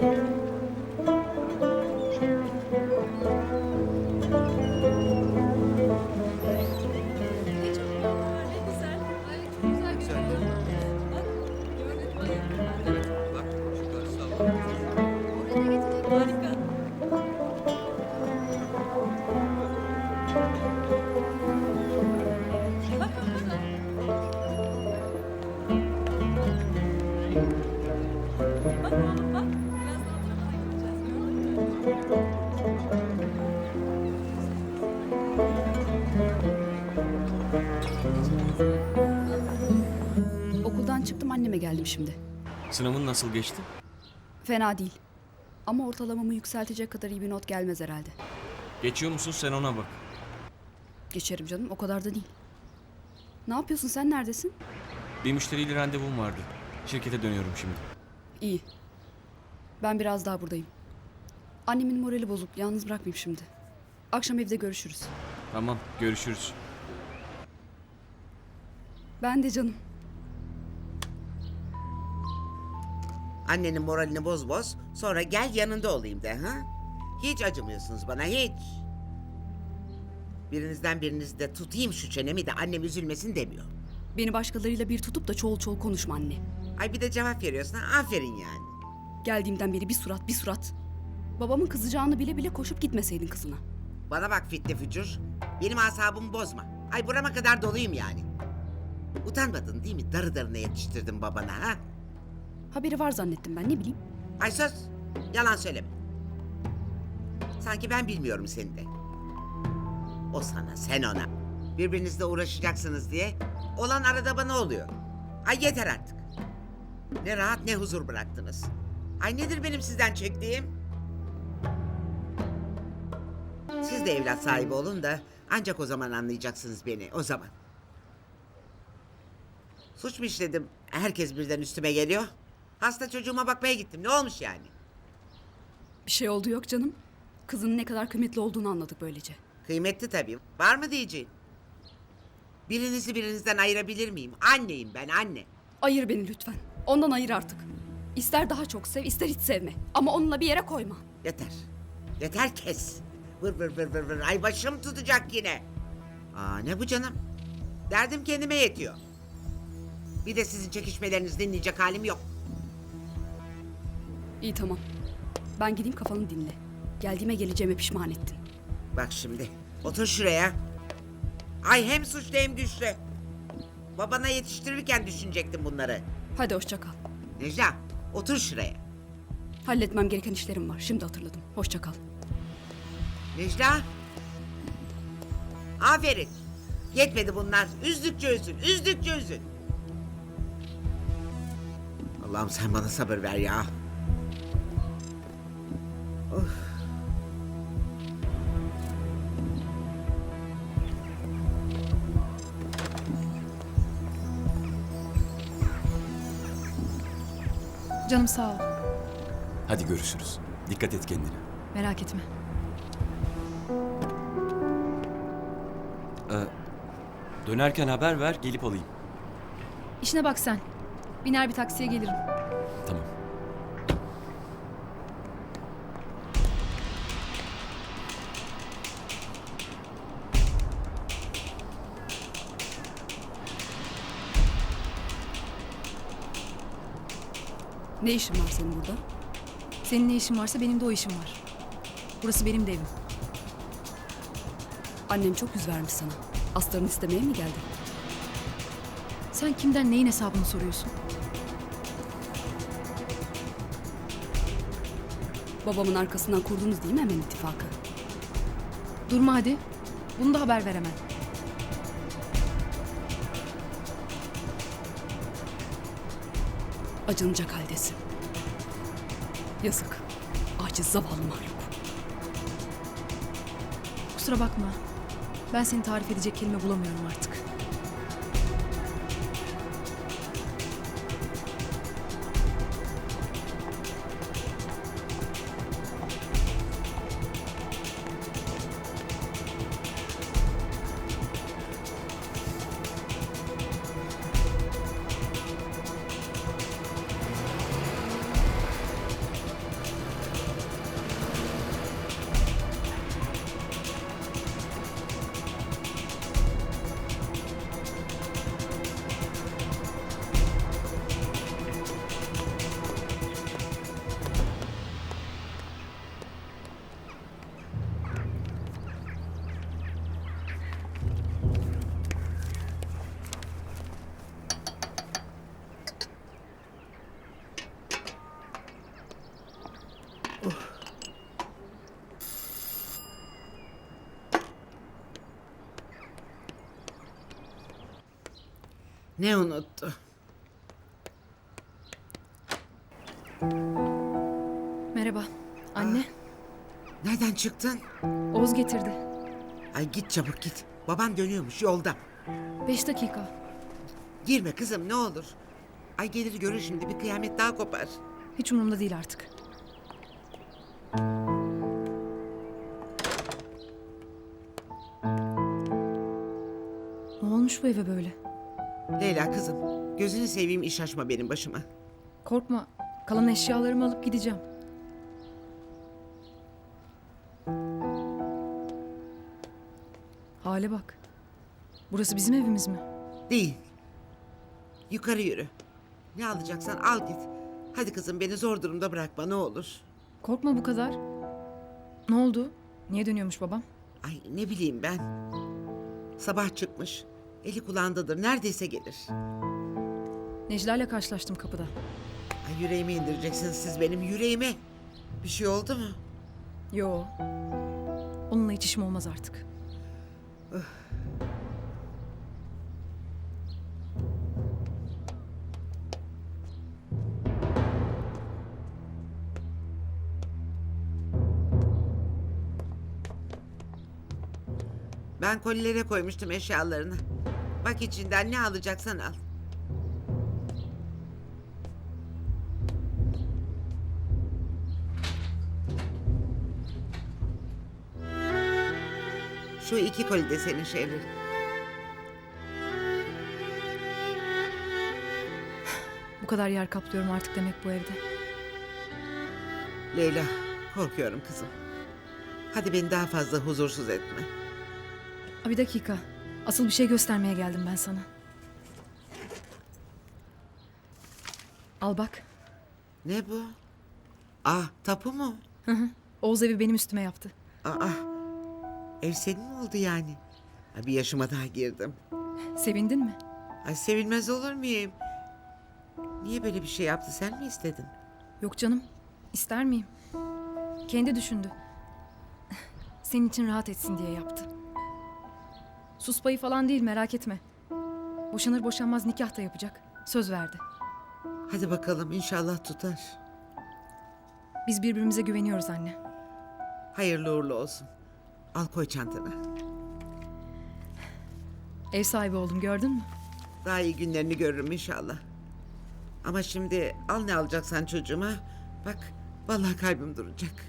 Ne şimdi. Sınavın nasıl geçti? Fena değil. Ama ortalamamı yükseltecek kadar iyi bir not gelmez herhalde. Geçiyor musun sen ona bak. Geçerim canım o kadar da değil. Ne yapıyorsun sen neredesin? Bir müşteriyle randevum vardı. Şirkete dönüyorum şimdi. İyi. Ben biraz daha buradayım. Annemin morali bozuk. Yalnız bırakmayayım şimdi. Akşam evde görüşürüz. Tamam görüşürüz. Ben de canım. Annenin moralini boz boz. Sonra gel yanında olayım de ha? Hiç acımıyorsunuz bana hiç. Birinizden birinizi de tutayım şu çenemi de annem üzülmesin demiyor. Beni başkalarıyla bir tutup da çoğul çoğul konuşma anne. Ay bir de cevap veriyorsun ha? Aferin yani. Geldiğimden beri bir surat bir surat. Babamın kızacağını bile bile koşup gitmeseydin kızına. Bana bak fitne fücur. Benim asabımı bozma. Ay burama kadar doluyum yani. Utanmadın değil mi? Darı darına yetiştirdim babana ha? Haberi var zannettim ben ne bileyim. Ay söz. Yalan söyleme. Sanki ben bilmiyorum seni de. O sana, sen ona. Birbirinizle uğraşacaksınız diye olan arada bana oluyor. Ay yeter artık. Ne rahat ne huzur bıraktınız. Ay nedir benim sizden çektiğim? Siz de evlat sahibi olun da ancak o zaman anlayacaksınız beni, o zaman. Suç mu işledim? Herkes birden üstüme geliyor. Hasta çocuğuma bakmaya gittim. Ne olmuş yani? Bir şey oldu yok canım. Kızının ne kadar kıymetli olduğunu anladık böylece. Kıymetli tabii. Var mı diyeceğin? Birinizi birinizden ayırabilir miyim? Anneyim ben anne. Ayır beni lütfen. Ondan ayır artık. İster daha çok sev, ister hiç sevme. Ama onunla bir yere koyma. Yeter. Yeter kes. Vır vır vır vır vır. Ay başım tutacak yine. Aa ne bu canım? Derdim kendime yetiyor. Bir de sizin çekişmelerinizi dinleyecek halim yok. İyi tamam. Ben gideyim kafanı dinle. Geldiğime geleceğime pişman ettin. Bak şimdi. Otur şuraya. Ay hem suçlu hem güçlü. Babana yetiştirirken düşünecektim bunları. Hadi hoşça kal. Necla otur şuraya. Halletmem gereken işlerim var. Şimdi hatırladım. Hoşça kal. Necla. Aferin. Yetmedi bunlar. Üzdükçe üzül, üzdükçe üzül. Allah'ım sen bana sabır ver ya. Of. Canım sağ ol. Hadi görüşürüz. Dikkat et kendine. Merak etme. Ee, dönerken haber ver gelip alayım. İşine bak sen. Biner bir taksiye gelirim. Ne işin var senin burada? Senin ne işin varsa benim de o işim var. Burası benim de evim. Annem çok yüz vermiş sana. Aslarını istemeye mi geldin? Sen kimden neyin hesabını soruyorsun? Babamın arkasından kurdunuz değil mi hemen ittifakı? Durma hadi. Bunu da haber ver hemen. Acınacak haldesin. Yazık. Aciz zavallı mahluk. Kusura bakma. Ben seni tarif edecek kelime bulamıyorum artık. Ne unuttu? Merhaba. Anne. Nereden çıktın? Oğuz getirdi. Ay git çabuk git. Babam dönüyormuş yolda. Beş dakika. Girme kızım ne olur. Ay gelir görür şimdi bir kıyamet daha kopar. Hiç umurumda değil artık. Ne olmuş bu eve böyle? Leyla kızım gözünü seveyim iş açma benim başıma. Korkma. Kalan eşyalarımı alıp gideceğim. Hale bak. Burası bizim evimiz mi? Değil. Yukarı yürü. Ne alacaksan al git. Hadi kızım beni zor durumda bırakma ne olur. Korkma bu kadar. Ne oldu? Niye dönüyormuş babam? Ay ne bileyim ben. Sabah çıkmış. Eli kulağındadır. Neredeyse gelir. Necla ile karşılaştım kapıda. Ay yüreğime indireceksiniz siz benim yüreğime. Bir şey oldu mu? Yo. Onunla hiç işim olmaz artık. Ben kolilere koymuştum eşyalarını. Bak içinden ne alacaksan al. Şu iki koli de senin şeylerin. Bu kadar yer kaplıyorum artık demek bu evde. Leyla, korkuyorum kızım. Hadi beni daha fazla huzursuz etme. Aa, bir dakika. Asıl bir şey göstermeye geldim ben sana. Al bak. Ne bu? Ah, tapu mu? Oğuz evi benim üstüme yaptı. Aa, ev senin mi oldu yani? Ha, Bir yaşıma daha girdim. Sevindin mi? Ay sevilmez olur muyum? Niye böyle bir şey yaptı sen mi istedin? Yok canım. İster miyim? Kendi düşündü. Senin için rahat etsin diye yaptı. Sus payı falan değil merak etme. Boşanır boşanmaz nikah da yapacak. Söz verdi. Hadi bakalım inşallah tutar. Biz birbirimize güveniyoruz anne. Hayırlı uğurlu olsun. Al koy çantana. Ev sahibi oldum gördün mü? Daha iyi günlerini görürüm inşallah. Ama şimdi al ne alacaksan çocuğuma. Bak vallahi kalbim duracak.